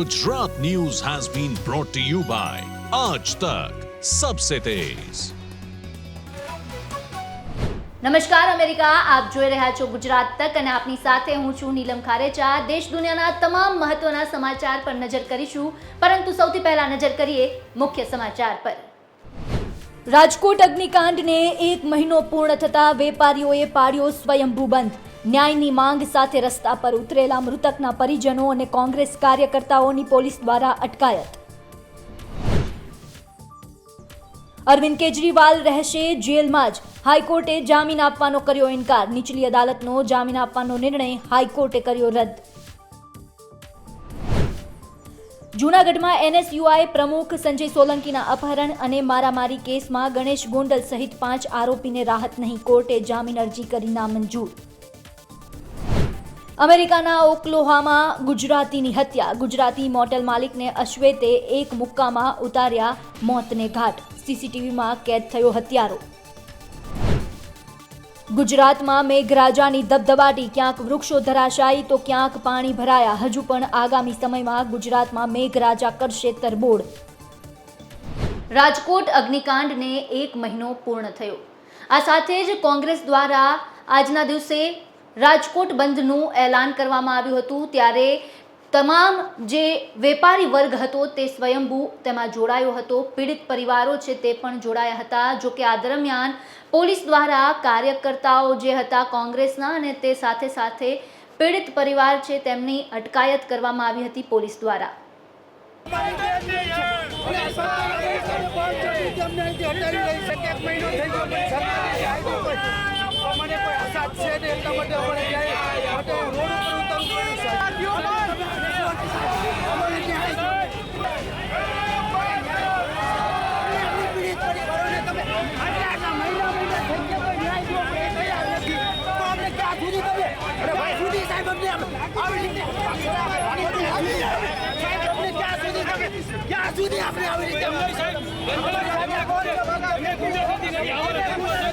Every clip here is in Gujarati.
Gujarat News has been brought to you by Aaj Tak, सबसे तेज નમસ્કાર અમેરિકા આપ જોઈ રહ્યા છો ગુજરાત તક અને આપની સાથે હું છું નીલમ ખારેચા દેશ દુનિયાના તમામ મહત્વના સમાચાર પર નજર કરીશું પરંતુ સૌથી પહેલા નજર કરીએ મુખ્ય સમાચાર પર રાજકોટ અગ્નિકાંડને એક મહિનો પૂર્ણ થતા વેપારીઓએ પાડ્યો સ્વયંભૂ બંધ ન્યાયની માંગ સાથે રસ્તા પર ઉતરેલા મૃતકના પરિજનો અને કોંગ્રેસ કાર્યકર્તાઓની પોલીસ દ્વારા અટકાયત. અરવિંદ કેજરીવાલ રહેશે જેલમાં જ. હાઈકોર્ટે જામીન આપવાનો કર્યો ઇનકાર. નીચલી અદાલતનો જામીન આપવાનો નિર્ણય હાઈકોર્ટે કર્યો રદ. જૂનાગઢમાં એનએસયુઆઈ પ્રમુખ સંજય સોલંકીના અપહરણ અને મારામારી કેસમાં ગણેશ ગોંડલ સહિત પાંચ આરોપીને રાહત નહીં. કોર્ટે જામીન અરજી કરી નામંજૂર. અમેરિકાના ઓકલોહામાં ગુજરાતીની હત્યા. ગુજરાતી મોટેલ માલિકને અશ્વેતે એક મુક્કામાં ઉતાર્યા મોતને ઘાટ. સીસીટીવીમાં કેદ થયો હત્યારો. ગુજરાતમાં મેઘરાજાની ધબધબાટી. ક્યાંક વૃક્ષો ધરાશાયી તો ક્યાંક પાણી ભરાયા. હજુ પણ આગામી સમયમાં ગુજરાતમાં મેઘરાજા કરશે તરબોળ. રાજકોટ અગ્નિકાંડને એક મહિનો પૂર્ણ થયો. આ સાથે જ કોંગ્રેસ દ્વારા આજના દિવસે રાજકોટ બંધનું એલાન કરવામાં આવ્યું હતું. ત્યારે તમામ જે વેપારી વર્ગ હતો તે સ્વયંભૂ તેમાં જોડાયો હતો. પીડિત પરિવારો છે તે પણ જોડાયા હતા. જો કે આ દરમિયાન પોલીસ દ્વારા કાર્યકર્તાઓ જે હતા કોંગ્રેસના અને તે સાથે સાથે પીડિત પરિવાર છે તેમની અટકાયત કરવામાં આવી હતી પોલીસ દ્વારા. મને કોઈ આસાદ છે ને એટલા માટે અમારે ક્યાંય માટે રોડ ઉપર ઉતરવું ક્યાં સુધી આપણે આવી રીતે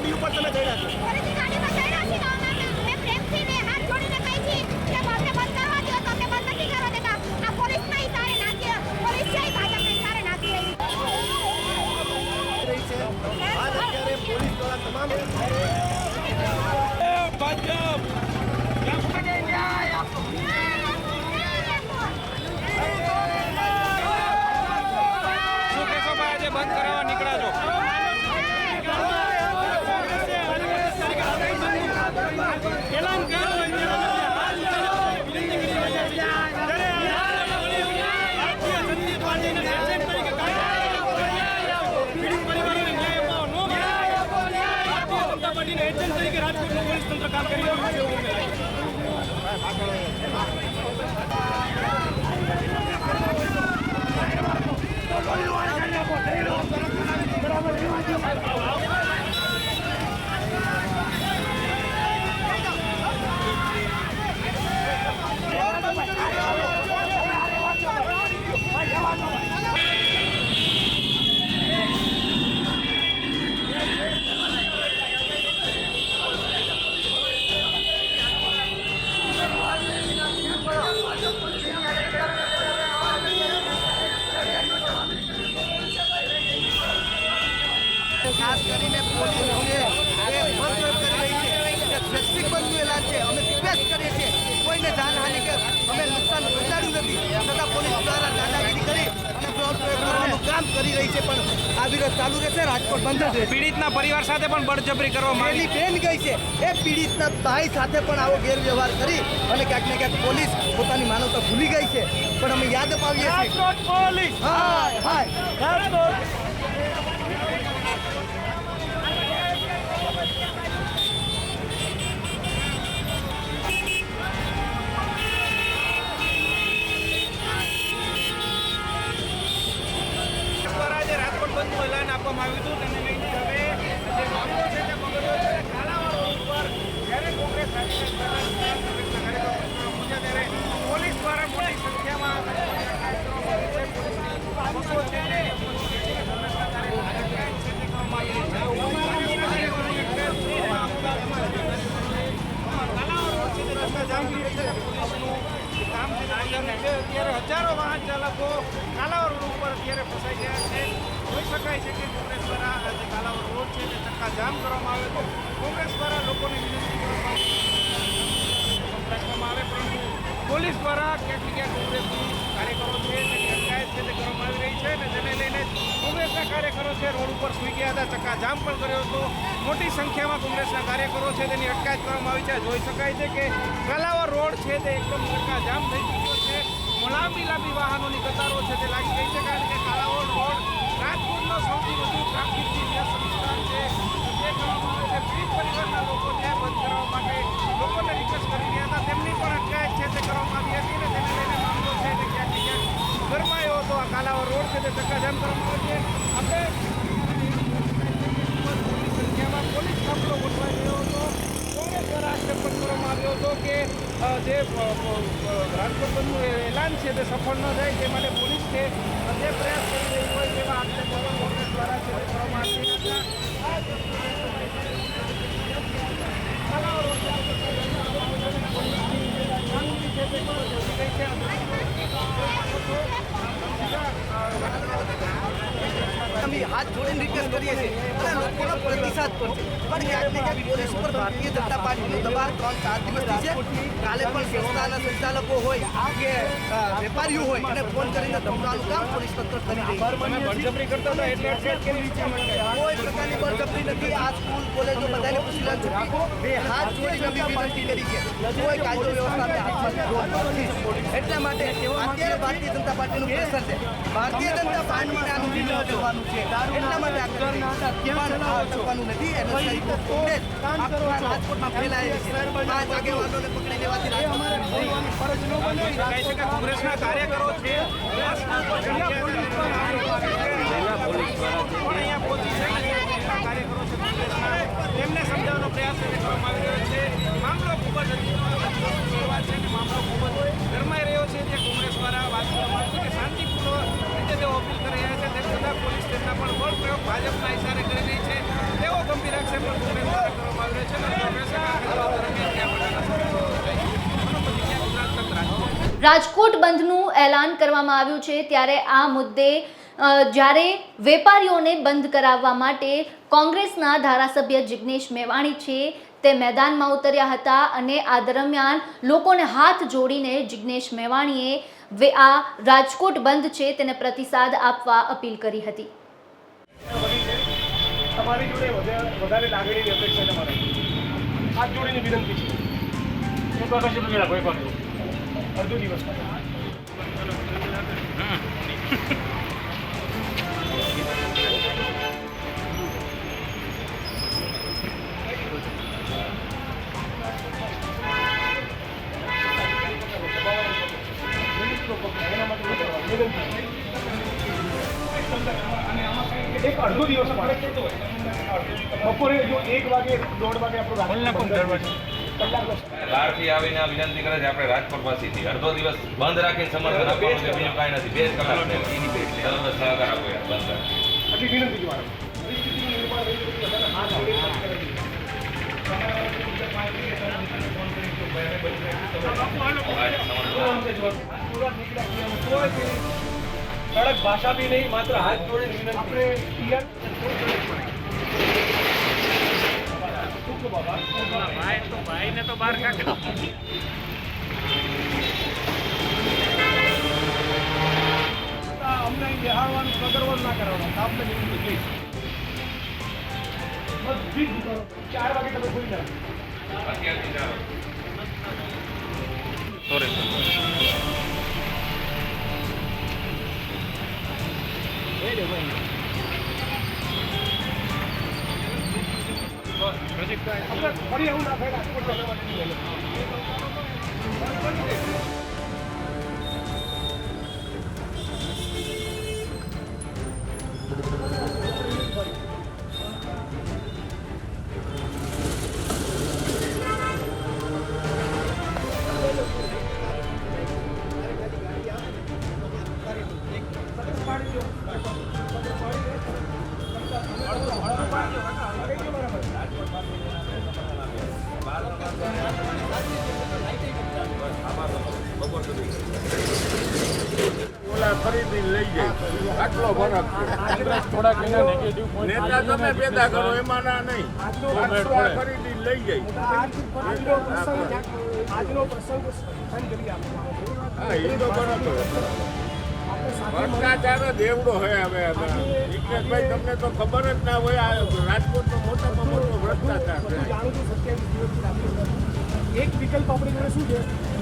ગાડી ઉપર તમે ચડ્યા છો? તમામ જનતા પાર્ટીના એજન્ટ તરીકે રાજકોટનું પોલીસ તંત્ર કામ કરી રહ્યું છે. એવું બરાબર. ખાસ કરીને પોલીસ છે એ મંત્ર કરી રહી છે સ્વૈચ્છિક બંધનું એલાન છે. અમે રિક્વેસ્ટ કરીએ છીએ. કોઈને જાનહાનિ કે અમે નુકસાન પહોંચાડ્યું નથી. છતાં પોલીસ દ્વારા દાદાગીરી કરી અને કરવાનું કામ કરી રહી છે પણ આ વિરોધ ચાલુ રહેશે રાજકોટ બંધ છે પીડિતના પરિવાર સાથે પણ બળજબરી કરવામાં આવી. એની બેન ગઈ છે. એ પીડિતના ભાઈ સાથે પણ આવો ગેરવ્યવહાર કરી અને ક્યાંક ને ક્યાંક પોલીસ પોતાની માનવતા ભૂલી ગઈ છે. પણ અમે યાદ અપાવીએ છીએ. પોલીસ! હાય હાય. આવ્યું હતું. તેને લઈને હવે જે મામલો છે તે બગડ્યો છે કાલાવાડ રોડ ઉપર જ્યારે કોંગ્રેસ ત્યારે પોલીસ દ્વારા મોટી સંખ્યામાં અત્યારે હજારો વાહન ચાલકો કાલાવર ઉપર અત્યારે ફસાઈ ગયા છે. જોઈ શકાય છે કે કોંગ્રેસ દ્વારા આ જે કાલાવર રોડ છે તે ચક્કા જામ કરવામાં આવ્યો હતો કોંગ્રેસ દ્વારા લોકોને વિનંતી રાખવામાં આવે, પરંતુ પોલીસ દ્વારા કેટલી ને ક્યાંક કોંગ્રેસની કાર્યકરો છે, તેની અટકાયત છે તે કરવામાં આવી રહી છે અને તેને લઈને કોંગ્રેસના કાર્યકરો છે રોડ ઉપર સૂઈ ગયા હતા ચક્કા જામ પણ કર્યો હતો. મોટી સંખ્યામાં કોંગ્રેસના કાર્યકરો છે તેની અટકાયત કરવામાં આવી છે. જોઈ શકાય છે કે કાલાવર રોડ છે તે એકદમ ચક્કા જામ થઈ ચૂક્યો છે. લાંબી લાંબી વાહનોની કતારો છે તે લાગી ગઈ છે, કારણ કે કાલાવડ રાજકોટનો સૌથી વધુ ટ્રાફિકથી જે સંસ્થાન છે. તે આવે છે પીડિત પરિવારના લોકો છે બંધ કરવા માટે લોકોને રિક્વેસ્ટ કરી રહ્યા હતા. તેમની પણ અટકાયત છે, તે કરવામાં આવી હતી અને તેને મામલો છે તે ક્યાંક ક્યાંક ગરમાયો હતો. આ કાલાવડ રોડ છે, તે ચક્કાજામ કરવામાં આવે છે. આપણે સંખ્યામાં પોલીસ કાફલો ગોઠવાઈ ગયો હતો. કોંગ્રેસ દ્વારા આક્ષેપ પણ કરવામાં આવ્યો હતો કે જે રાજકોટ બંધનું એલાન છે, તે સફળ ન થાય, તે માટે પોલીસ છે અ, જે પ્રયાસ કરી રહી હોય તેવા આક્ષેપો પણ કોંગ્રેસ દ્વારા છે તે કરવામાં આવી રહ્યા હતા આ જે કામગીરી છે તે પણ વધી ગઈ છે અમે હાથ જોડીને રિક્વેસ્ટ કરીએ છીએ અને લોકોનો પ્રતિસાદ પણ છે પણ ક્યાંક ને ક્યાંક પોલીસ ઉપર ભારતીય જનતા પાર્ટીનું દબાણ ત્રણ ચાર દિવસથી છે કાલે પણ સંસ્થાના સંચાલકો હોય કે અ, વેપારીઓ હોય એને ફોન કામ પોલીસ તંત્ર કરી રહી છે? કોઈ પ્રકારની બળજબરી નથી આ સ્કૂલ કોલેજો બધાને બે હાથ જોડીને અમે વિનંતી કરી છે. કોઈ કાયદો વ્યવસ્થા હાથમાં એટલા માટે અત્યારે ભારતીય જનતા પાર્ટીનું પ્રેશર છે. ભારતીય જનતા પાર્ટીને આનું લેવાનું છે. એટલા માટે નથી. રાજકોટમાં ફેલાયેલી છે. પાંચ આગેવાનોને પકડી લેવાથી કોંગ્રેસના કાર્યકરો છે અને કોંગ્રેસના કાર્યકરો છે કોંગ્રેસના તેમને સમજાવવાનો પ્રયાસ કરવામાં આવી રહ્યો છે. મામલો ખૂબ જ છે મામલો ખૂબ જ ગરમાઈ રહ્યો છે જે કોંગ્રેસ દ્વારા વાત કરવામાં આવી કે શાંતિપૂર્ણ રીતે તેઓ અપીલ કરી રહ્યા છે. તેમ છતાં પોલીસ તેમના પણ બળ પ્રયોગ ભાજપના ઇશારે કરી રહી છે. તેવો ગંભીર આક્ષેપ પણ કોંગ્રેસ દ્વારા કરવામાં આવી રહ્યો છે રાજકોટ બંધનું એલાન કરવામાં આવ્યું છે ત્યારે આ મુદ્દે જ્યારે વેપારીઓને બંધ કરાવવા માટે કોંગ્રેસના ધારાસભ્ય જિગ્નેશ મેવાણી છે તે મેદાનમાં ઉતર્યા હતા અને આ દરમિયાન લોકોને હાથ જોડીને જિગ્નેશ મેવાણીએ વે- આ રાજકોટ બંધ છે તેને પ્રતિસાદ આપવા અપીલ કરી હતી. તમારી જોડે વધારે લાગણીની અપેક્ષા છે મારે. હાથ જોડીને વિનંતી છે. હું તો કશું મેળા કોઈ પણ. અડધો દિવસ એક અડધો દિવસ બપોરે જો એક વાગે દોઢ વાગે આપણું કલાક બસ. બહારથી આવીને આ વિનંતી કરે છે આપણે રાજકોટ પાસેથી અડધો દિવસ બંધ રાખીને સમર્થન આપવાનું છે બીજું કાંઈ નથી. બે કલાક કડક ભાષા બી નહીં માત્ર હાથ જોડીને વિનંતી આપણે બહાર અમને આપને વિનંતી પ્લીઝ બધી જ દુકાનો ચાર વાગે તમે ખોલી નાખો ફરી એવું ના થાય રાજકોટ જવા માટેની ઓલા ખરીદી લઈ જાય આટલો ફરક થોડાક નેતા તમે પેદા કરો એમાં ના નહીં ખરીદી લઈ જાય. હા એ તો બરાબર ભ્રષ્ટાચાર જ એવડો હોય હવે જિજ્ઞેશભાઈ તમને તો ખબર જ ના હોય આ રાજકોટનો મોટામાં મોટો ભ્રષ્ટાચાર છે. એક વિકલ્પ આપણી જોડે શું છે?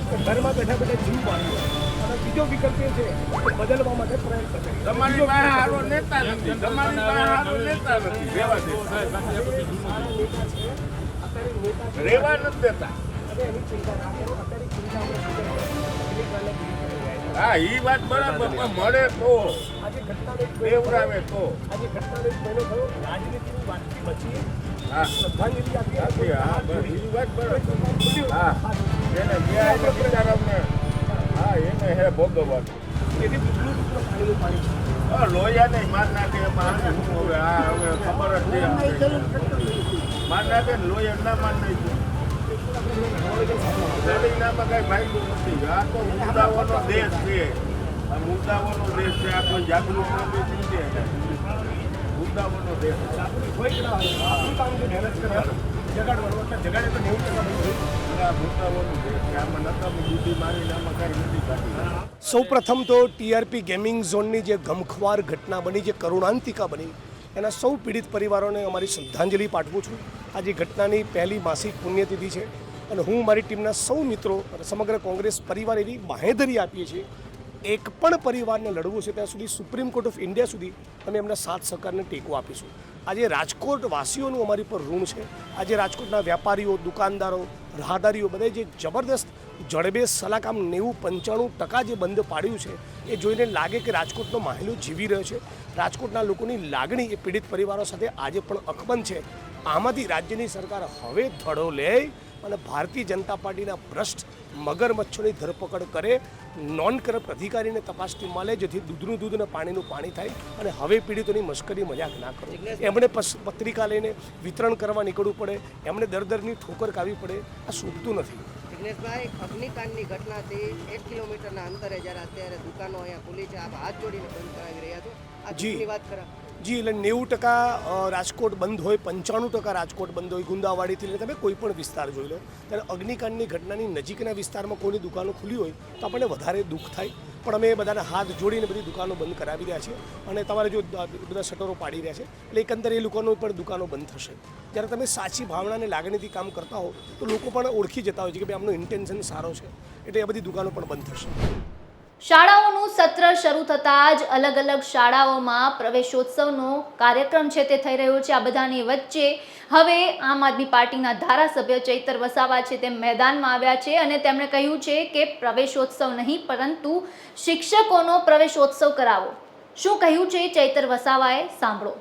કે ઘરમાં બેઠા બેઠા જીવ પાડ્યો અને બીજો વિકલ્પ એ છે કે બદલવા માટે પ્રયત્ન કરે તમારી પાસે હારો નેતા નથી. તમારી પાસે હારો નેતા નથી. રેવા દે રેવા નથી દેતા. હા, ઈ વાત બરાબર, પણ મળે તો. દેવરાવે તો. હા. હા હા. એને ન્યાય બિચારાને હા, એને હે ભોગવવાનું. એથી ટુકડું ટુકડું પાણીનું પાણી છે માર નાખે, હવે આ હવે ખબર જ નહીં માર નાખે ને લોહીયા ના માર નાખ્યું લડીનામાં કઈ ફાયદો નથી. આ તો મુદ્દાઓનો દેશ છે. આ મુદ્દાઓનો દેશ છે. આ કોઈ જાગૃત નથી છે? મુદ્દાઓનો દેશ જ જગાડવાનું એટલે જગાડે તો નેવું ટકા બધું સૌ આ સૌપ્રથમ તો ટીઆરપી ગેમિંગ ઝોનની જે ગમખવાર ઘટના બની, જે કરુણાંતિકા બની, એના સૌ પીડિત પરિવારોને અમારી શ્રદ્ધાંજલિ પાઠવું છું. આજે ઘટનાની પહેલી માસિક પુણ્યતિથિ છે અને હું મારી ટીમના સૌ મિત્રો અને સમગ્ર કોંગ્રેસ પરિવાર એવી બાહેધરી આપીએ છીએ. એક પણ પરિવારને લડવું છે ત્યાં સુધી સુપ્રીમ કોર્ટ ઓફ ઇન્ડિયા સુધી અમે એમના સાથ સહકારને ટેકો આપીશું. આજે રાજકોટ વાસીઓનું અમારી પર ઋણ છે. આજે રાજકોટના વેપારીઓ દુકાનદારો, રાહદારીઓ બધાએ જે જબરદસ્ત જડબે સલાકામ નેવું પંચાણું ટકા જે બંધ પાડ્યું છે, એ જોઈને લાગે કે રાજકોટનો માહિલો જીવી રહ્યો છે. રાજકોટના લોકોની લાગણી એ પીડિત પરિવારો સાથે આજે પણ અકબંધ છે. આમાંથી રાજ્યની સરકાર હવે ધડો લે અને ભારતીય જનતા પાર્ટીના ભ્રષ્ટ મગરમચ્છોની ધરપકડ કરે નોન કરપ્ટ અધિકારીને તપાસ ટીમમાં લે જેથી દૂધનું દૂધ અને પાણીનું પાણી થાય અને હવે પીડિતોની મશ્કરી મજાક ના કરો. એમણે પત્રિકા લઈને વિતરણ કરવા નીકળવું પડે એમણે દર દરની ઠોકર કાવી પડે આ શોભતું નથી. જિગ્નેશભાઈ અગ્નિકાંડની ઘટનાથી એક કિલોમીટરના અંતરે જ્યારે અત્યારે દુકાનો અહીંયા ખુલી છે આપ હાથ જોડીને બંધ કરાવી રહ્યા છો. આ વાત કરા જી, એટલે નેવું ટકા રાજકોટ બંધ હોય, પંચાણું ટકા રાજકોટ બંધ હોય, ગુંદાવાડીથી લઈને તમે કોઈ પણ વિસ્તાર જોઈ લો, ત્યારે અગ્નિકાંડની ઘટનાની નજીકના વિસ્તારમાં કોઈની દુકાનો ખુલી હોય, તો આપણને વધારે દુઃખ થાય. પણ અમે બધાને હાથ જોડીને બધી દુકાનો બંધ કરાવી રહ્યા છીએ અને તમારે જો બધા શટરો પાડી રહ્યા છે, એટલે એકંદરે એ લોકોનો પણ દુકાનો બંધ થશે. જ્યારે તમે સાચી ભાવના અને લાગણીથી કામ કરતા હો, તો લોકો પણ ઓળખી જતા હોય છે કે ભાઈ, આમનો ઇન્ટેન્શન સારો છે, એટલે એ બધી દુકાનો પણ બંધ થશે. શાળાઓનું સત્ર શરૂ થતાં જ અલગ અલગ શાળાઓમાં પ્રવેશોત્સવનો કાર્યક્રમ છે તે થઈ રહ્યો છે. આ બધાની વચ્ચે હવે આમ આદમી પાર્ટીના ધારાસભ્ય ચૈતર વસાવા છે તે મેદાનમાં આવ્યા છે અને તેમણે કહ્યું છે કે પ્રવેશોત્સવ નહીં, પરંતુ શિક્ષકોનો પ્રવેશોત્સવ કરાવો. શું કહ્યું છે ચૈતર વસાવાએ? સાંભળો.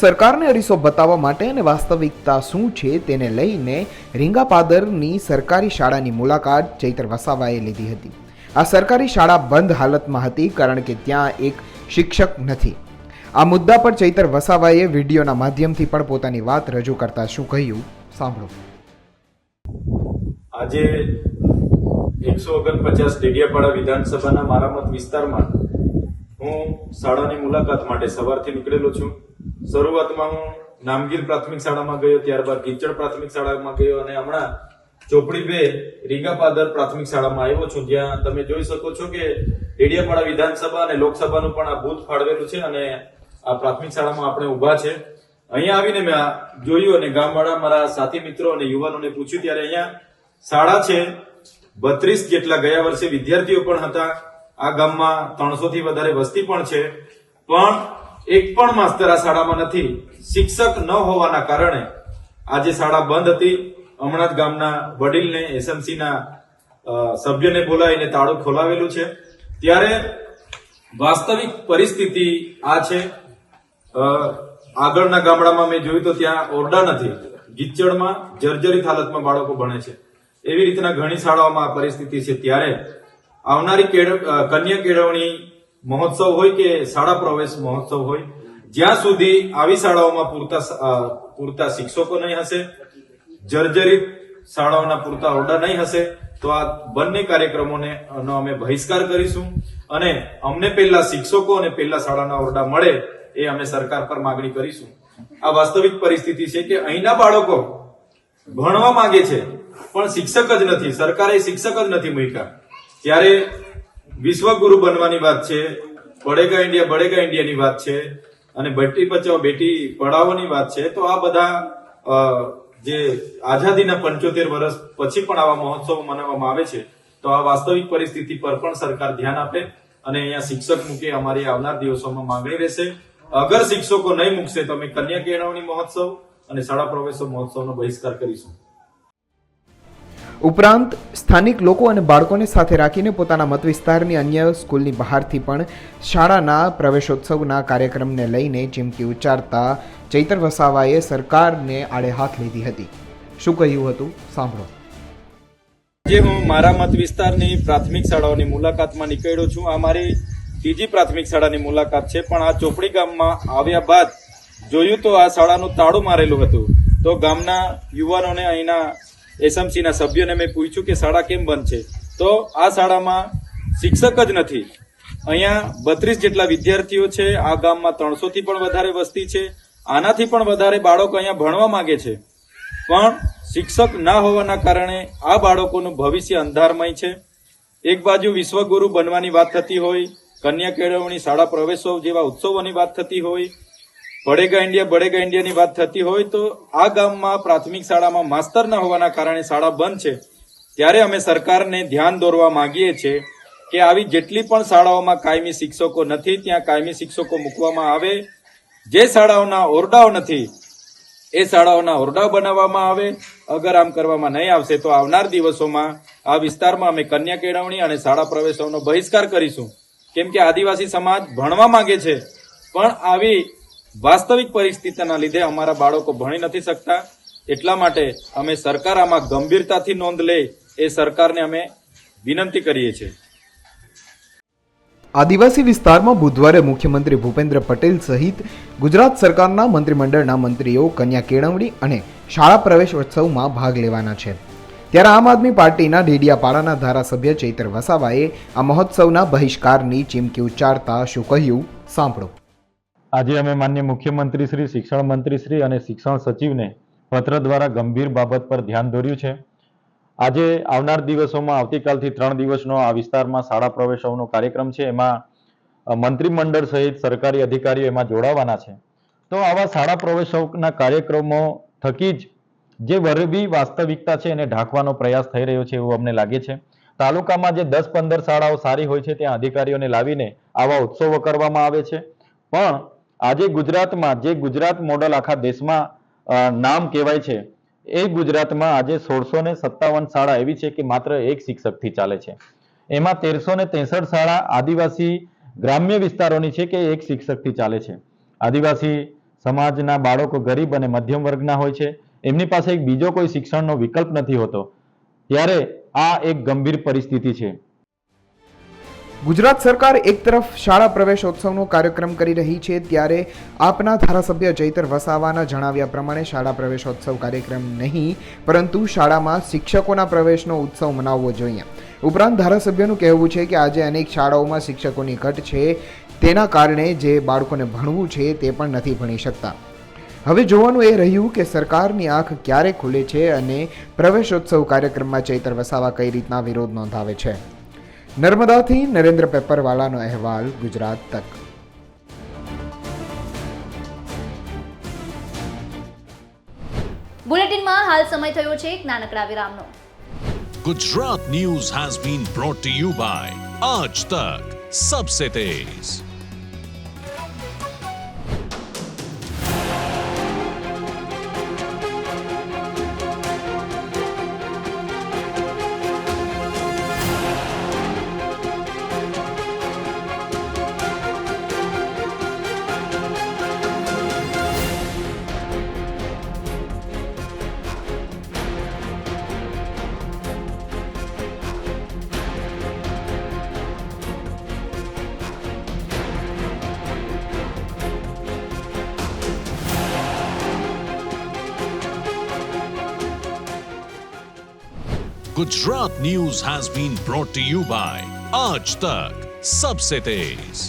સરકારને અરીસો બતાવવા માટે અને વાસ્તવિકતા શું છે તેને લઈને રીંગાપાદરની સરકારી શાળાની મુલાકાત ચૈત્ર વસાવાએ લીધી હતી. આ સરકારી શાળા બંધ હાલતમાં હતી કારણ કે ત્યાં એક શિક્ષક નથી. આ મુદ્દા પર ચૈતર વસાવાએ વિડીયોના માધ્યમથી પણ પોતાની વાત રજૂ કરતા શું કહ્યું, સાંભળો. આજે એકસો ઓગણપચાસ ડેડિયાપાડા વિધાનસભાના મારા મત વિસ્તારમાં હું શાળાની મુલાકાત માટે સવારથી નીકળેલો છું. શરૂઆતમાં હું નામગીર પ્રાથમિક શાળામાં ગયો, ત્યારબાદ ગીચડ પ્રાથમિક શાળામાં ગયો અને હમણાં ચોપડી બે રીગાપાદર પ્રાથમિક શાળામાં આવ્યો છું. જ્યાં તમે જોઈ શકો છો કે ડેડિયાપાડા વિધાનસભા અને લોકસભાનું પણ આ બૂથ ફાળવેલું છે અને આ પ્રાથમિક શાળામાં આપણે ઊભા છે. અહીંયા આવીને મેં જોયું અને ગામવાળા મારા સાથી મિત્રો અને યુવાનોને પૂછ્યું ત્યારે અહીંયા શાળા છે, બત્રીસ જેટલા ગયા વર્ષે વિદ્યાર્થીઓ પણ હતા. આ ગામમાં ત્રણસો થી વધારે વસ્તી પણ છે. પણ એક પણ માસ્તર આ શાળામાં નથી. શિક્ષક ન હોવાના કારણે આજે શાળા બંધ હતી. હમણાં જ ગામના વડીલને, એસએમસીના સભ્યને બોલાવીને તાળું ખોલાવેલું છે. ત્યારે વાસ્તવિક પરિસ્થિતિ આ છે. આગળના ગામડામાં મેં જોયું તો ત્યાં ઓરડા નથી. ગીચડમાં, જર્જરિત હાલતમાં બાળકો ભણે છે. એવી રીતના ઘણી શાળાઓમાં પરિસ્થિતિ છે. ત્યારે આવનારી કન્યા કેળવણી મહોત્સવ હોય કે શાળા પ્રવેશ મહોત્સવ હોય, જ્યાં સુધી આવી શાળાઓમાં પૂરતા પૂરતા શિક્ષકો નહીં હશે, જર્જરિત શાળાઓના પૂરતા ઓરડા નહીં હશે, તો આ બંને કાર્યક્રમોને અમે બહિષ્કાર કરીશું અને અમને પહેલા શિક્ષકો અને પહેલા શાળાના ઓરડા મળે એ અમે સરકાર પર માગણી કરીશું. આ વાસ્તવિક પરિસ્થિતિ છે કે અહીંના બાળકો ભણવા માંગે છે, પણ શિક્ષક જ નથી, સરકારે શિક્ષક જ નથી મૂક્યા. ત્યારે વિશ્વગુરુ બનવાની વાત છે પડેગા ઇન્ડિયા બળેગા ઇન્ડિયાની વાત છે, અને બેટી બચાવો બેટી પઢાઓની વાત છે, તો આ બધા જે આઝાદીના પંચોતેર વર્ષ પછી પણ આવા મહોત્સવ મનાવવામાં આવે છે, તો આ વાસ્તવિક પરિસ્થિતિ પર પણ સરકાર ધ્યાન આપે અને અહીંયા શિક્ષક મૂકે અમારી આવનાર દિવસોમાં માંગણી રહેશે. અગર શિક્ષકો નહીં મૂકશે તો અમે કન્યા કેળવણી મહોત્સવ અને શાળા પ્રવેશો મહોત્સવનો બહિષ્કાર કરીશું. ઉપરાંત, સ્થાનિક લોકો અને બાળકોને સાથે રાખીને પોતાના મત વિસ્તારની અન્ય સ્કૂલની બહારથી પણ શાળાના પ્રવેશોત્સવના કાર્યક્રમને લઈને ચીમકી ઉચ્ચારતા ચૈતર વસાવાએ સરકારને આડે હાથ લીધી હતી. શું કહ્યું હતું? સાંભળો. આજે હું મારા મત વિસ્તારની પ્રાથમિક શાળાઓની મુલાકાતમાં નીકળ્યો છું, આ મારી ત્રીજી પ્રાથમિક શાળાની મુલાકાત છે, પણ આ ચોપડી ગામમાં આવ્યા બાદ જોયું તો આ શાળાનું તાળું મારેલું હતું. તો ગામના યુવાનોને અહીંના એસએમસીના સભ્યોને મેં પૂછ્યું કે શાળા કેમ બંધ છે. તો આ શાળામાં શિક્ષક જ નથી. અહીંયા બત્રીસ જેટલા વિદ્યાર્થીઓ છે, આ ગામમાં ત્રણસોથી પણ વધારે વસ્તી છે, આનાથી પણ વધારે બાળકો અહીંયા ભણવા માંગે છે. પણ શિક્ષક ના હોવાના કારણે આ બાળકોનું ભવિષ્ય અંધારમય છે. એક બાજુ વિશ્વગુરુ બનવાની વાત થતી હોય, કન્યા કેળવણી શાળા પ્રવેશો જેવા ઉત્સવોની વાત થતી હોય બડેગા ઇન્ડિયા બડેગા ઇન્ડિયાની વાત થતી હોય તો આ ગામમાં પ્રાથમિક શાળામાં માસ્તર ન હોવાના કારણે શાળા બંધ છે. ત્યારે અમે સરકારને ધ્યાન દોરવા માંગીએ છીએ કે આવી જેટલી પણ શાળાઓમાં કાયમી શિક્ષકો નથી, ત્યાં કાયમી શિક્ષકો મૂકવામાં આવે. જે શાળાઓના ઓરડાઓ નથી, એ શાળાઓના ઓરડાઓ બનાવવામાં આવે. અગર આમ કરવામાં નહીં આવશે તો આવનાર દિવસોમાં આ વિસ્તારમાં અમે કન્યા કેળવણી અને શાળા પ્રવેશોનો બહિષ્કાર કરીશું. કેમ કે આદિવાસી સમાજ ભણવા માંગે છે, પણ આવી વાસ્તવિક પરિસ્થિતિના લીધે અમારા બાળકો ભણી નથી શકતા. એટલા માટે અમે સરકાર આમાં ગંભીરતાથી નોંધ લે એ સરકારને અમે વિનંતી કરીએ છીએ. આદિવાસી વિસ્તારમાં બુધવારે મુખ્યમંત્રી ભૂપેન્દ્ર પટેલ સહિત ગુજરાત સરકારના મંત્રીમંડળના મંત્રીઓ, કન્યા કેળવણી અને શાળા પ્રવેશ ઉત્સવમાં ભાગ લેવાના છે. ત્યારે આમ આદમી પાર્ટીના ડેડિયાપાડાના ધારાસભ્ય ચૈતર વસાવાએ આ મહોત્સવના બહિષ્કારની ચીમકી ઉચ્ચારતા શું કહ્યું? સાંભળો. આજે અમે માન્ય મુખ્યમંત્રી શ્રી, શિક્ષણ મંત્રી શ્રી અને શિક્ષણ સચિવને પત્ર દ્વારા ગંભીર બાબત પર ધ્યાન દોર્યું છે. આજે આવનાર દિવસોમાં આવતીકાલથી ત્રણ દિવસનો આ વિસ્તારમાં શાળા પ્રવેશોનો કાર્યક્રમ છે. એમાં મંત્રીમંડળ સહિત સરકારી અધિકારીઓ એમાં જોડાવાના છે. તો આવા શાળા પ્રવેશોના કાર્યક્રમો થકી જ જે વરવી વાસ્તવિકતા છે એને ઢાંકવાનો પ્રયાસ થઈ રહ્યો છે એવું અમને લાગે છે. તાલુકામાં જે દસ પંદર શાળાઓ સારી હોય છે, ત્યાં અધિકારીઓને લાવીને આવા ઉત્સવો કરવામાં આવે છે. પણ આજે ગુજરાતમાં જે ગુજરાત મોડલ આખા દેશમાં નામ કહેવાય છે, એ ગુજરાતમાં આજે સોળસો ને સત્તાવન શાળા એવી છે કે માત્ર એક શિક્ષકથી ચાલે છે. એમાં તેરસો ને ત્રેસઠ શાળા આદિવાસી ગ્રામ્ય વિસ્તારોની છે કે એક શિક્ષકથી ચાલે છે. આદિવાસી સમાજના બાળકો ગરીબ અને મધ્યમ વર્ગના હોય છે. એમની પાસે એક બીજો કોઈ શિક્ષણનો વિકલ્પ નથી હોતો. ત્યારે આ એક ગંભીર પરિસ્થિતિ છે. ગુજરાત સરકાર એક તરફ શાળા પ્રવેશોત્સવનો કાર્યક્રમ કરી રહી છે, ત્યારે આપના ધારાસભ્ય ચૈતર વસાવાના જણાવ્યા પ્રમાણે શાળા પ્રવેશોત્સવ કાર્યક્રમ નહીં, પરંતુ શાળામાં શિક્ષકોના પ્રવેશનો ઉત્સવ મનાવવો જોઈએ. ઉપરાંત ધારાસભ્યનું કહેવું છે કે આજે અનેક શાળાઓમાં શિક્ષકોની ઘટ છે, તેના કારણે જે બાળકોને ભણવું છે તે પણ નથી ભણી શકતા. હવે જોવાનું એ રહ્યું કે સરકારની આંખ ક્યારે ખુલે છે અને પ્રવેશોત્સવ કાર્યક્રમમાં ચૈતર વસાવા કઈ રીતના વિરોધ નોંધાવે છે. નર્મદાથી નરેન્દ્ર પેપરવાલાનો અહેવાલ ગુજરાત તક બુલેટિનમાં હાલ સમય થયો છે એક નાનકડા વિરામનો Gujarat news has been brought to you by Aaj Tak Sabse Tez. Gujarat news has been brought to you Aaj Tak Sabse Tez.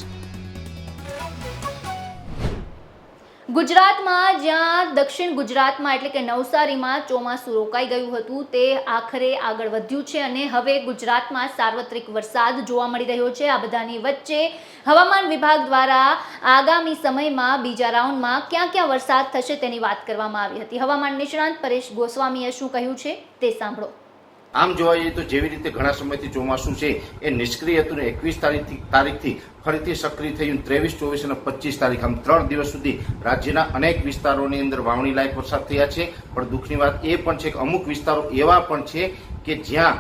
ગુજરાતમાં જ્યાં દક્ષિણ ગુજરાતમાં એટલે કે નવસારીમાં ચોમાસું રોકાઈ ગયું હતું, તે આખરે આગળ વધ્યું છે અને હવે ગુજરાતમાં સાર્વત્રિક વરસાદ જોવા મળી રહ્યો છે. આ બધાની વચ્ચે હવામાન વિભાગ દ્વારા આગામી સમયમાં બીજા રાઉન્ડમાં ક્યાં ક્યાં વરસાદ થશે તેની વાત કરવામાં આવી હતી. હવામાન નિષ્ણાંત પરેશ ગોસ્વામીએ શું કહ્યું છે તે સાંભળો. આમ જોવા જઈએ તો જેવી રીતે ઘણા સમયથી ચોમાસું છે, એ નિષ્ક્રિય હતું ને એકવીસ તારીખથી તારીખથી ફરીથી સક્રિય થયું. ત્રેવીસ, ચોવીસ અને પચીસ તારીખ, આમ ત્રણ દિવસ સુધી રાજ્યના અનેક વિસ્તારોની અંદર વાવણી લાયક વરસાદ થયા છે. પણ દુઃખની વાત એ પણ છે કે અમુક વિસ્તારો એવા પણ છે કે જ્યાં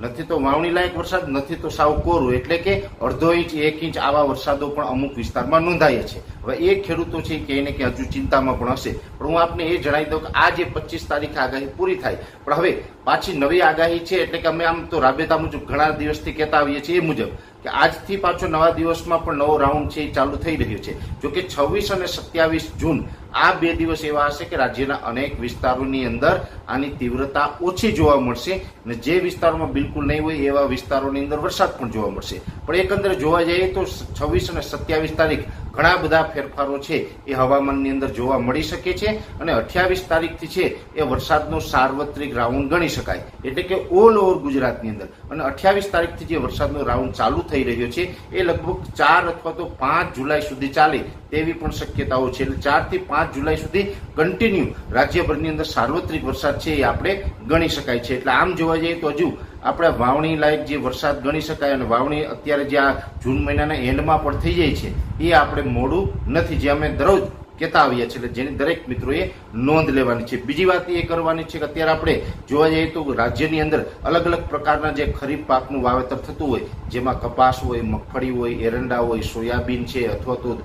નથી તો વાવણી લાયક વરસાદ, નથી તો સાવ કોરું. એટલે કે અડધો ઇંચ, એક ઇંચ આવા વરસાદો પણ અમુક વિસ્તારમાં નોંધાયા છે. હવે એ ખેડૂતો છે કે એને કે હજુ ચિંતામાં પણ હશે. પણ હું આપને એ જણાવી દઉં કે આ જે પચીસ તારીખે આગાહી પૂરી થાય. પણ હવે પાછી નવી આગાહી છે એટલે કે અમે આમ તો રાબેતા મુજબ ઘણા દિવસથી કહેતા આવીએ છીએ એ મુજબ. કે આજથી પાછો નવા દિવસમાં પણ નવો રાઉન્ડ છે એ ચાલુ થઈ રહ્યો છે. જો કે છવ્વીસ અને સત્યાવીસ જૂન આ બે દિવસ એવા હશે કે રાજ્યના અનેક વિસ્તારોની અંદર આની તીવ્રતા ઓછી જોવા મળશે અને જે વિસ્તારોમાં બિલકુલ નહીં હોય એવા વિસ્તારોની અંદર વરસાદ પણ જોવા મળશે. પણ એકંદરે જોવા જઈએ તો છવ્વીસ અને સત્યાવીસ તારીખ ઘણા બધા ફેરફારો છે એ હવામાનની અંદર જોવા મળી શકે છે અને અઠ્યાવીસ તારીખથી છે એ વરસાદનો સાર્વત્રિક રાઉન્ડ ગણી શકાય. એટલે કે ઓલ ઓવર ગુજરાતની અંદર. અને અઠ્યાવીસ તારીખથી જે વરસાદનો રાઉન્ડ ચાલુ થઈ રહ્યો છે, એ લગભગ ચાર અથવા તો પાંચ જુલાઈ સુધી ચાલે તેવી પણ શક્યતાઓ છે. એટલે ચારથી પાંચ જુલાઈ સુધી કન્ટિન્યુ રાજ્યભરની અંદર સાર્વત્રિક વરસાદ છે એ આપણે ગણી શકાય છે. એટલે આમ જોવા જઈએ તો હજુ આપણે વાવણી લાયક જે વરસાદ ગણી શકાય અને વાવણી અત્યારે જે આ જૂન મહિનાના એન્ડમાં પણ થઈ જાય છે, એ આપણે મોડું નથી, જે અમે દરરોજ કહેતા આવ્યા છે એટલે જેની દરેક મિત્રોએ નોંધ લેવાની છે. બીજી વાત એ કરવાની છે કે અત્યારે આપણે જોવા જઈએ તો રાજ્યની અંદર અલગ અલગ પ્રકારના જે ખરીફ પાકનું વાવેતર થતું હોય, જેમાં કપાસ હોય, મગફળી હોય, એરંડા હોય, સોયાબીન છે, અથવા તો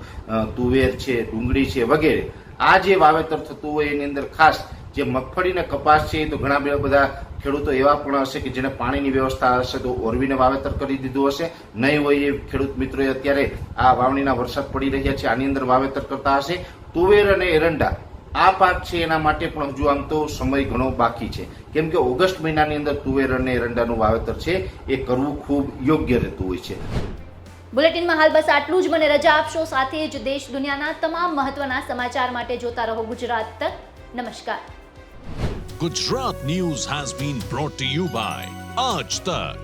તુવેર છે, ડુંગળી છે વગેરે. આ જે વાવેતર થતું હોય એની અંદર ખાસ જે મગફળી અને કપાસ છે તો ઘણા બધા ખેડૂતો એવા પણ હશે કે જેને પાણીની વ્યવસ્થા હશે તો ઓરવીને વાવેતર કરી દીધું હશે. નહીં હોય એ ખેડૂત મિત્રોએ અત્યારે આ વાવણીના વરસાદ પડી રહ્યા છે, આની અંદર વાવેતર કરતા હશે. તુવેર અને એરંડા, આ પાક છે એના માટે પણ હજુ આમ તો સમય ઘણો બાકી છે. કેમ કે ઓગસ્ટ મહિનાની અંદર તુવેર અને એરંડાનું વાવેતર છે, એ કરવું ખૂબ યોગ્ય રહેતું હોય છે. બુલેટિનમાં હાલ બસ આટલું જ. મને રજા આપશો સાથે જ દેશ દુનિયાના તમામ મહત્વના સમાચાર માટે જોતા રહો ગુજરાત. તક નમસ્કાર. Gujarat News has been brought to you by Aaj Tak,